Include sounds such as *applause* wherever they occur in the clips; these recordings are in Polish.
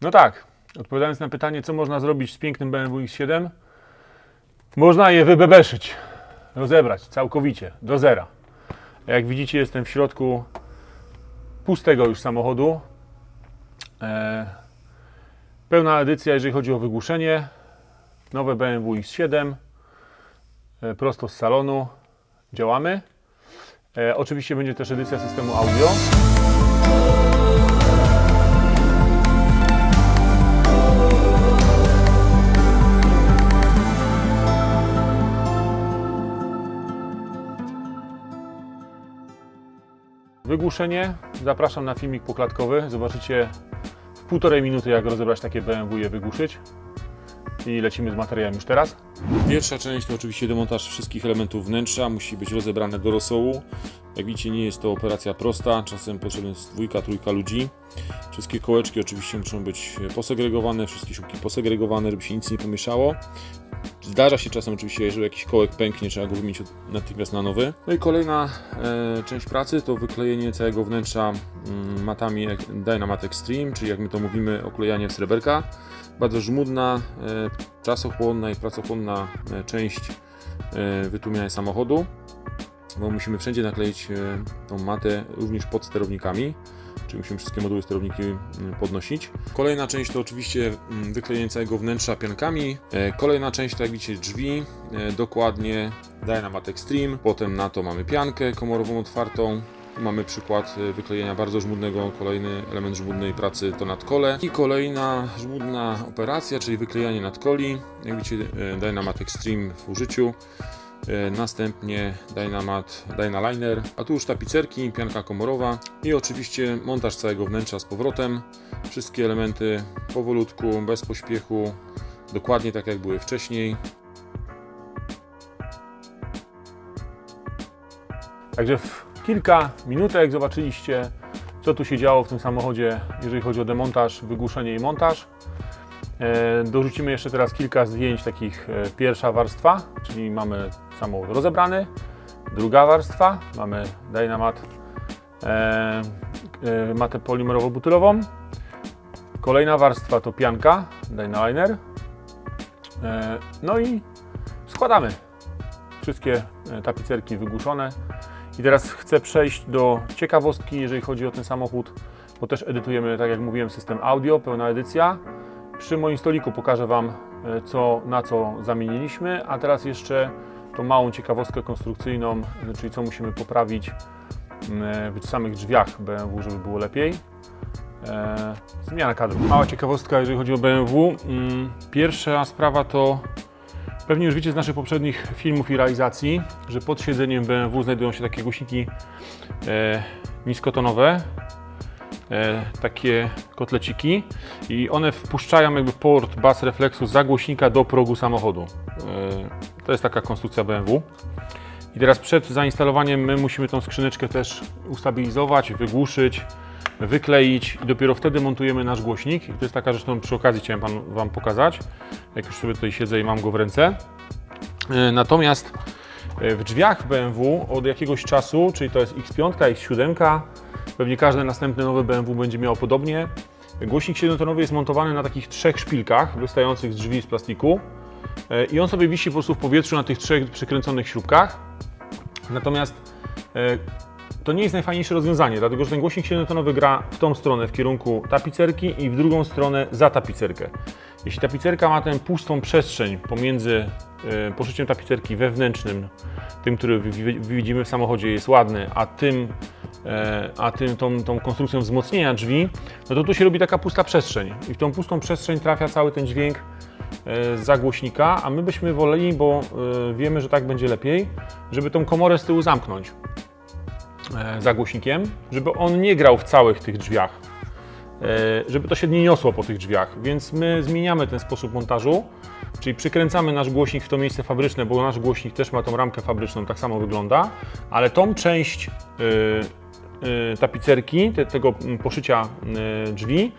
No tak, odpowiadając na pytanie, co można zrobić z pięknym BMW X7, można je wybebeszyć, rozebrać całkowicie, do zera. Jak widzicie, jestem w środku pustego już samochodu. E, pełna edycja, jeżeli chodzi o wygłuszenie. Nowe BMW X7, e, prosto z salonu. Działamy. E, oczywiście będzie też edycja systemu audio. Wygłuszenie. Zapraszam na filmik poklatkowy. Zobaczycie w półtorej minuty, jak rozebrać takie BMW je wygłuszyć. I lecimy z materiałem już teraz. Pierwsza część to oczywiście demontaż wszystkich elementów wnętrza, musi być rozebrane do rosołu. Jak widzicie nie jest to operacja prosta, czasem potrzebna jest dwójka, trójka ludzi. Wszystkie kołeczki oczywiście muszą być posegregowane, wszystkie śrubki posegregowane, żeby się nic nie pomieszało. Zdarza się czasem oczywiście, że jakiś kołek pęknie, trzeba go wymienić natychmiast na nowy. No i kolejna e, część pracy to wyklejenie całego wnętrza mm, matami Dynamat Extreme, czyli jak my to mówimy, oklejanie w sreberka. Bardzo żmudna, e, czasochłonna i pracochłonna e, część e, wytłumiania samochodu, bo musimy wszędzie nakleić tą matę również pod sterownikami, czyli musimy wszystkie moduły sterowniki podnosić. Kolejna część to oczywiście wyklejenie całego wnętrza piankami. Kolejna część to jak widzicie drzwi, dokładnie Dynamat Extreme, potem na to mamy piankę komorową otwartą, mamy przykład e, wyklejenia bardzo żmudnego, kolejny element żmudnej pracy to nadkole. I kolejna żmudna operacja, czyli wyklejanie nadkoli. Jak widzicie e, Dynamat Extreme w użyciu. E, Następnie Dynamat, Dynaliner, a tu już tapicerki, pianka komorowa i oczywiście montaż całego wnętrza z powrotem. Wszystkie elementy powolutku, bez pośpiechu, dokładnie tak jak były wcześniej. Także w kilka minutek zobaczyliście, co tu się działo w tym samochodzie, jeżeli chodzi o demontaż, wygłuszenie i montaż. E, dorzucimy jeszcze teraz kilka zdjęć takich e, pierwsza warstwa, czyli mamy samochód rozebrany. Druga warstwa, mamy Dynamat, e, matę polimerowo-butylową. Kolejna warstwa to pianka, Dynaliner. No i składamy wszystkie tapicerki wygłuszone. I teraz chcę przejść do ciekawostki, jeżeli chodzi o ten samochód, bo też edytujemy, tak jak mówiłem, system audio, pełna edycja. Przy moim stoliku pokażę Wam, e, co, na co zamieniliśmy, a teraz jeszcze tą małą ciekawostkę konstrukcyjną, e, czyli co musimy poprawić m, w samych drzwiach BMW, żeby było lepiej. E, zmiana kadru. Mała ciekawostka, jeżeli chodzi o BMW. Mm, Pierwsza sprawa to Pewnie już wiecie z naszych poprzednich filmów i realizacji, że pod siedzeniem BMW znajdują się takie głośniki e, niskotonowe, e, takie kotleciki i one wpuszczają jakby port bas refleksu z zagłośnika do progu samochodu. E, to jest taka konstrukcja BMW. I teraz przed zainstalowaniem my musimy tą skrzyneczkę też ustabilizować, wygłuszyć, wykleić i dopiero wtedy montujemy nasz głośnik. I to jest taka rzecz, którą przy okazji chciałem pan, Wam pokazać, jak już sobie tutaj siedzę i mam go w ręce. E, Natomiast e, w drzwiach BMW od jakiegoś czasu, czyli to jest X5, X7, pewnie każde następne nowe BMW będzie miało podobnie. Głośnik 7-tonowy jest montowany na takich trzech szpilkach wystających z drzwi z plastiku E, i on sobie wisi po prostu w powietrzu na tych trzech przykręconych śrubkach. Natomiast to nie jest najfajniejsze rozwiązanie, dlatego że ten głośnik 7-tonowy gra w tą stronę, w kierunku tapicerki i w drugą stronę za tapicerkę. Jeśli tapicerka ma tę pustą przestrzeń pomiędzy e, poszyciem tapicerki wewnętrznym, tym, który wi- wi- widzimy w samochodzie jest ładny, a tym, e, a tym tą, tą konstrukcją wzmocnienia drzwi, no to tu się robi taka pusta przestrzeń i w tą pustą przestrzeń trafia cały ten dźwięk e, z zagłośnika, a my byśmy woleli, bo wiemy, że tak będzie lepiej, żeby tą komorę z tyłu zamknąć e, zagłośnikiem, żeby on nie grał w całych tych drzwiach, e, żeby to się nie niosło po tych drzwiach. Więc my zmieniamy ten sposób montażu, czyli przykręcamy nasz głośnik w to miejsce fabryczne, bo nasz głośnik też ma tą ramkę fabryczną, tak samo wygląda, ale tą część e, tapicerki, te, tego mm, poszycia e, drzwi,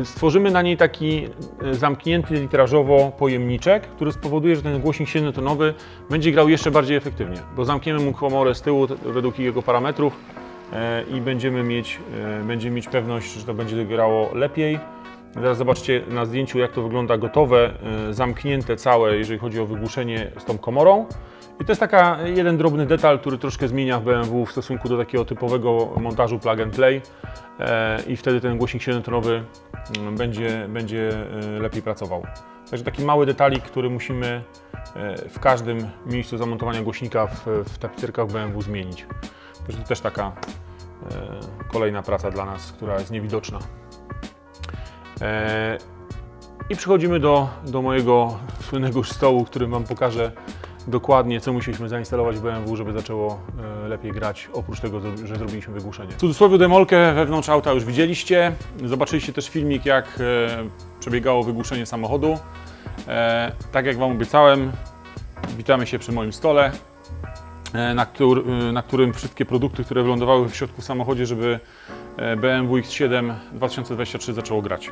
e, stworzymy na niej taki zamknięty litrażowo pojemniczek, który spowoduje, że ten głośnik 7-tonowy będzie grał jeszcze bardziej efektywnie, bo zamkniemy mu komorę z tyłu według jego parametrów i będziemy mieć, będziemy mieć pewność, że to będzie grało lepiej Zaraz zobaczcie na zdjęciu, jak to wygląda gotowe, y, zamknięte całe, jeżeli chodzi o wygłuszenie z tą komorą. I to jest taka jeden drobny detal, który troszkę zmienia BMW w stosunku do takiego typowego montażu plug and play. E, I wtedy ten głośnik 7-tonowy mm, będzie, będzie e, lepiej pracował. Także taki mały detalik, który musimy e, w każdym miejscu zamontowania głośnika w, w tapicerkach BMW zmienić. Także to też taka kolejna praca dla nas, która jest niewidoczna. I przechodzimy do, do mojego słynnego stołu, który Wam pokażę dokładnie, co musieliśmy zainstalować w BMW, żeby zaczęło e, lepiej grać, oprócz tego, że- zrobiliśmy wygłuszenie. W cudzysłowie demolkę wewnątrz auta już widzieliście. Zobaczyliście też filmik, jak e, przebiegało wygłuszenie samochodu. E, tak jak Wam obiecałem, witamy się przy moim stole, na, któr, na którym wszystkie produkty, które wylądowały w środku w samochodzie, żeby BMW X7 2023 zaczęło grać.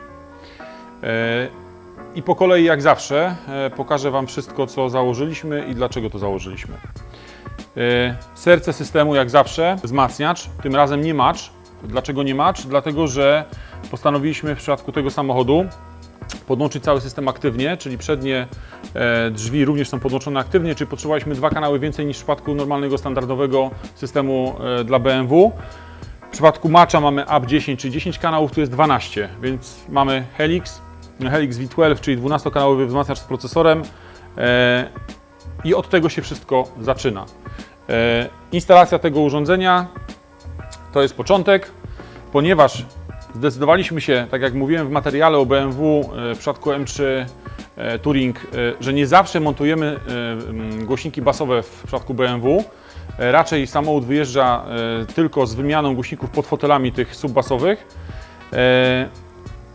I po kolei, jak zawsze, e, pokażę Wam wszystko, co założyliśmy i dlaczego to założyliśmy. E, Serce systemu, jak zawsze, wzmacniacz, tym razem nie macz. Dlaczego nie macz? Dlatego, że postanowiliśmy w przypadku tego samochodu podłączyć cały system aktywnie, czyli przednie e, drzwi również są podłączone aktywnie, czyli potrzebowaliśmy dwa kanały więcej niż w przypadku normalnego, standardowego systemu dla BMW. W przypadku Matcha mamy up 10, czyli 10 kanałów, tu jest 12, więc mamy Helix, Helix V12, czyli 12-kanałowy wzmacniacz z procesorem e, i od tego się wszystko zaczyna. E, instalacja tego urządzenia to jest początek, ponieważ zdecydowaliśmy się, tak jak mówiłem w materiale o BMW e, w przypadku M3 e, Touring, że nie zawsze montujemy głośniki basowe w przypadku BMW. Raczej samochód wyjeżdża tylko z wymianą głośników pod fotelami tych subbasowych.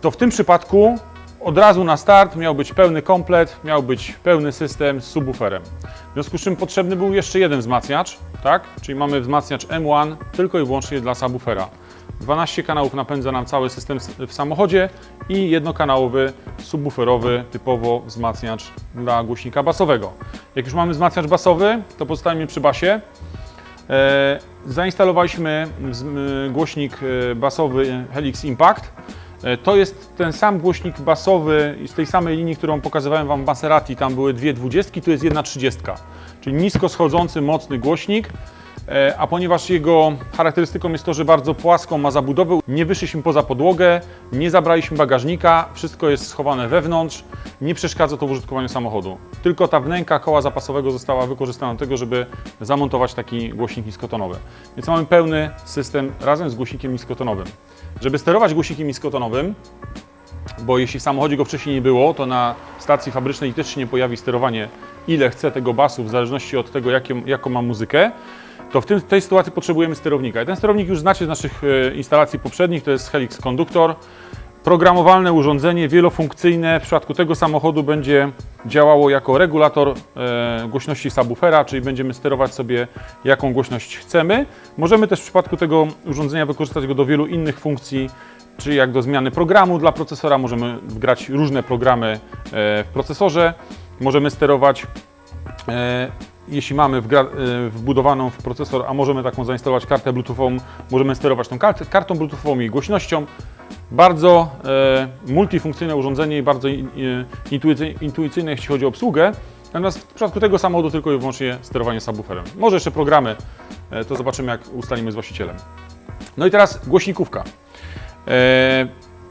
To w tym przypadku od razu na start miał być pełny komplet, miał być pełny system z subwooferem. W związku z czym potrzebny był jeszcze jeden wzmacniacz, tak? Czyli mamy wzmacniacz M1 tylko i wyłącznie dla subwoofera. 12 kanałów napędza nam cały system w samochodzie i jednokanałowy subwooferowy typowo wzmacniacz dla głośnika basowego. Jak już mamy wzmacniacz basowy, to pozostajemy przy basie. E, Zainstalowaliśmy głośnik e, basowy Helix Impact. E, To jest ten sam głośnik basowy z tej samej linii, którą pokazywałem Wam w Maserati. Tam były dwie dwudziestki, tu jest jedna trzydziestka. Czyli nisko schodzący, mocny głośnik. E, A ponieważ jego charakterystyką jest to, że bardzo płaską ma zabudowę, nie wyszliśmy poza podłogę, nie zabraliśmy bagażnika, wszystko jest schowane wewnątrz, nie przeszkadza to w użytkowaniu samochodu. Tylko ta wnęka koła zapasowego została wykorzystana do tego, żeby zamontować taki głośnik niskotonowy. Więc mamy pełny system razem z głośnikiem niskotonowym. Żeby sterować głośnikiem niskotonowym, bo jeśli w samochodzie go wcześniej nie było, to na stacji fabrycznej też się nie pojawi sterowanie, ile chce tego basu, w zależności od tego, jakie, jaką ma muzykę, to w tym, tej sytuacji potrzebujemy sterownika. I ten sterownik już znacie z naszych e, instalacji poprzednich, to jest Helix Conductor. Programowalne urządzenie, wielofunkcyjne. W przypadku tego samochodu będzie działało jako regulator e, głośności subwoofera, czyli będziemy sterować sobie jaką głośność chcemy. Możemy też w przypadku tego urządzenia wykorzystać go do wielu innych funkcji, czyli jak do zmiany programu dla procesora, możemy wgrać różne programy e, w procesorze, możemy sterować E, jeśli mamy e, wbudowaną w procesor, a możemy taką zainstalować kartę bluetoothową, możemy sterować tą kart, kartą bluetoothową i głośnością. Bardzo e, multifunkcyjne urządzenie i bardzo e, intuicy, intuicyjne, jeśli chodzi o obsługę. Natomiast w przypadku tego samochodu tylko i wyłącznie sterowanie subwooferem. Może jeszcze programy, e, to zobaczymy jak ustalimy z właścicielem. No i teraz głośnikówka. E,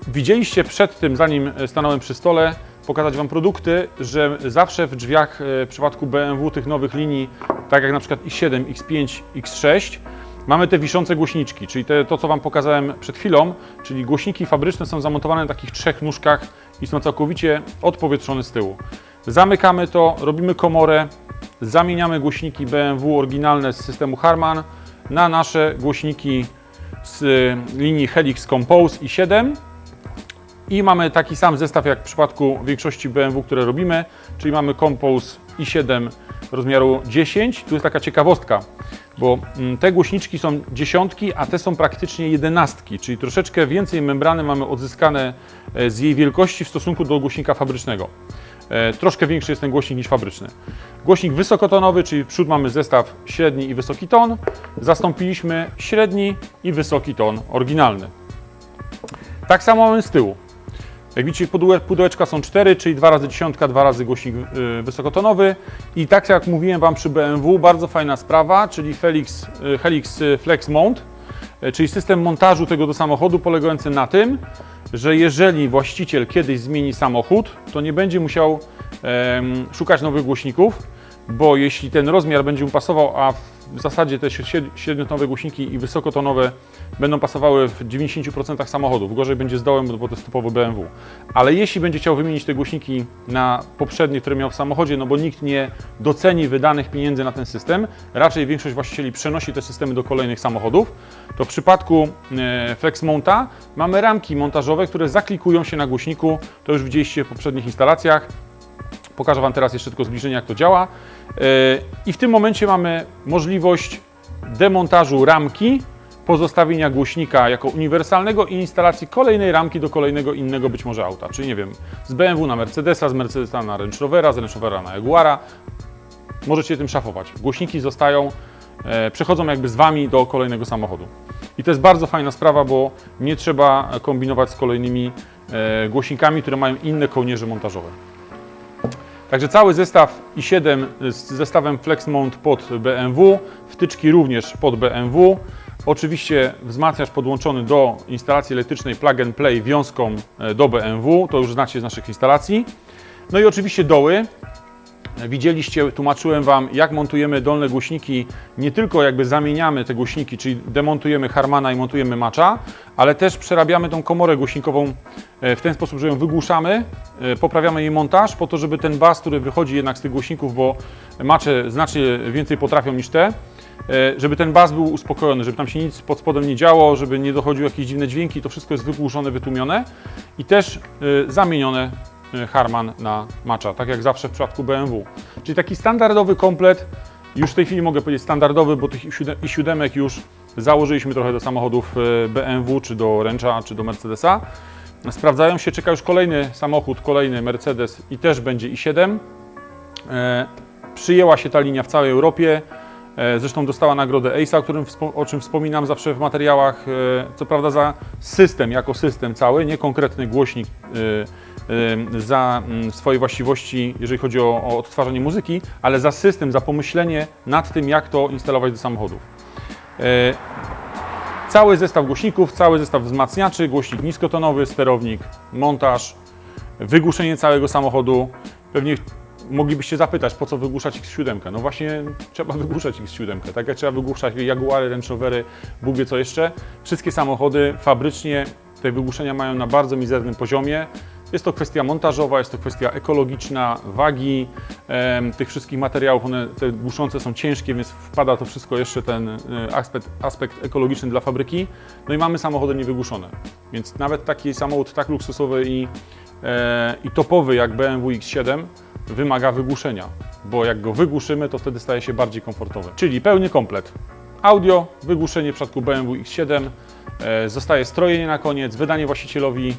widzieliście przed tym, zanim stanąłem przy stole, pokazać Wam produkty, że zawsze w drzwiach e, w przypadku BMW tych nowych linii, tak jak na przykład i7, X5, X6, mamy te wiszące głośniczki, czyli te, to, co Wam pokazałem przed chwilą, czyli głośniki fabryczne są zamontowane na takich trzech nóżkach i są całkowicie odpowietrzone z tyłu. Zamykamy to, robimy komorę, zamieniamy głośniki BMW oryginalne z systemu Harman na nasze głośniki z linii Helix Compose i 7 i mamy taki sam zestaw jak w przypadku większości BMW, które robimy, czyli mamy Compose i7 rozmiaru 10. Tu jest taka ciekawostka, bo mm, te głośniczki są dziesiątki, a te są praktycznie jedenastki, czyli troszeczkę więcej membrany mamy odzyskane e, z jej wielkości w stosunku do głośnika fabrycznego. E, Troszkę większy jest ten głośnik niż fabryczny. Głośnik wysokotonowy, czyli przód mamy zestaw średni i wysoki ton. Zastąpiliśmy średni i wysoki ton oryginalny. Tak samo mamy z tyłu. Jak widzicie, pudeł- pudełeczka są cztery, czyli dwa razy dziesiątka, dwa razy głośnik y, wysokotonowy. I tak jak mówiłem Wam przy BMW, bardzo fajna sprawa, czyli Felix, y, Helix Flex Mount, czyli system montażu tego do samochodu polegający na tym, że jeżeli właściciel kiedyś zmieni samochód, to nie będzie musiał em, szukać nowych głośników, bo jeśli ten rozmiar będzie mu pasował, a w zasadzie te śred- średniotonowe głośniki i wysokotonowe będą pasowały w 90% samochodów, gorzej będzie z dołem, bo to jest typowo BMW. Ale jeśli będzie chciał wymienić te głośniki na poprzednie, które miał w samochodzie, no bo nikt nie doceni wydanych pieniędzy na ten system, raczej większość właścicieli przenosi te systemy do kolejnych samochodów, to w przypadku e, FlexMounta mamy ramki montażowe, które zaklikują się na głośniku, to już widzieliście w poprzednich instalacjach, Pokażę Wam teraz jeszcze tylko zbliżenie, jak to działa. Yy, I w tym momencie mamy możliwość demontażu ramki, pozostawienia głośnika jako uniwersalnego i instalacji kolejnej ramki do kolejnego innego być może auta. Czyli nie wiem, z BMW na Mercedesa, z Mercedesa na Range Rovera, z Range Rovera na Jaguara. Możecie tym szafować. Głośniki zostają, e, przechodzą jakby z Wami do kolejnego samochodu. I to jest bardzo fajna sprawa, bo nie trzeba kombinować z kolejnymi e, głośnikami, które mają inne kołnierze montażowe. Także cały zestaw i7 z zestawem FlexMount pod BMW, wtyczki również pod BMW. Oczywiście wzmacniacz podłączony do instalacji elektrycznej plug and play wiązką e, do BMW, to już znacie z naszych instalacji. No i oczywiście doły. Widzieliście, tłumaczyłem Wam, jak montujemy dolne głośniki. Nie tylko jakby zamieniamy te głośniki, czyli demontujemy Harmana i montujemy Macza, ale też przerabiamy tą komorę głośnikową e, w ten sposób, że ją wygłuszamy, e, poprawiamy jej montaż po to, żeby ten bas, który wychodzi jednak z tych głośników, bo Macze znacznie więcej potrafią niż te, e, żeby ten bas był uspokojony, żeby tam się nic pod spodem nie działo, żeby nie dochodziły jakieś dziwne dźwięki, to wszystko jest wygłuszone, wytłumione i też zamienione Harman na Macza, tak jak zawsze w przypadku BMW. Czyli taki standardowy komplet, już w tej chwili mogę powiedzieć standardowy, bo tych i7 i siódemek już założyliśmy trochę do samochodów e, BMW, czy do Range'a, czy do Mercedesa. Sprawdzają się, czeka już kolejny samochód, kolejny Mercedes i też będzie i7. E, przyjęła się ta linia w całej Europie. E, Zresztą dostała nagrodę ACE, o, którym, o czym wspominam zawsze w materiałach. Co prawda za system, jako system cały, nie konkretny głośnik za mm, swoje właściwości, jeżeli chodzi o, o odtwarzanie muzyki, ale za system, za pomyślenie nad tym, jak to instalować do samochodów. E, Cały zestaw głośników, cały zestaw wzmacniaczy, głośnik niskotonowy, sterownik, montaż, wygłuszenie całego samochodu. Pewnie moglibyście zapytać, po co wygłuszać X7? No właśnie trzeba *laughs* wygłuszać X7, tak jak trzeba wygłuszać Jaguary, Range Rovery, Bóg wie co jeszcze. Wszystkie samochody fabrycznie te wygłuszenia mają na bardzo mizernym poziomie. Jest to kwestia montażowa, jest to kwestia ekologiczna, wagi em, tych wszystkich materiałów. One, te głuszące są ciężkie, więc wpada to wszystko jeszcze ten e, aspekt, aspekt ekologiczny dla fabryki. No i mamy samochody niewygłuszone. Więc nawet taki samochód tak luksusowy i, e, i topowy jak BMW X7 wymaga wygłuszenia, bo jak go wygłuszymy, to wtedy staje się bardziej komfortowy. Czyli pełny komplet. Audio, wygłuszenie w przypadku BMW X7, e, zostaje strojenie na koniec, wydanie właścicielowi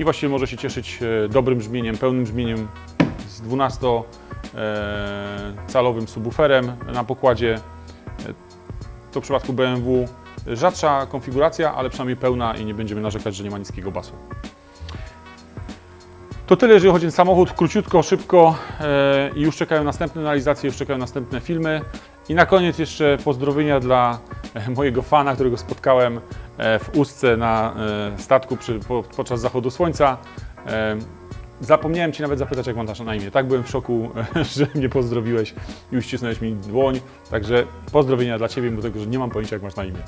i właściciel może się cieszyć e, dobrym brzmieniem, pełnym brzmieniem z 12-calowym subwooferem na pokładzie. E, To w przypadku BMW rzadsza konfiguracja, ale przynajmniej pełna i nie będziemy narzekać, że nie ma niskiego basu. To tyle, jeżeli chodzi o samochód. Króciutko, szybko e, i już czekają następne realizacje, już czekają następne filmy. I na koniec jeszcze pozdrowienia dla mojego fana, którego spotkałem w Ustce na e, statku przy, po, podczas zachodu słońca. E, Zapomniałem Ci nawet zapytać, jak masz na imię. Tak byłem w szoku, *laughs* że mnie pozdrowiłeś i uścisnąłeś mi dłoń. Także pozdrowienia dla Ciebie, mimo tego, że nie mam pojęcia, jak masz na imię.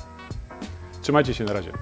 Trzymajcie się na razie.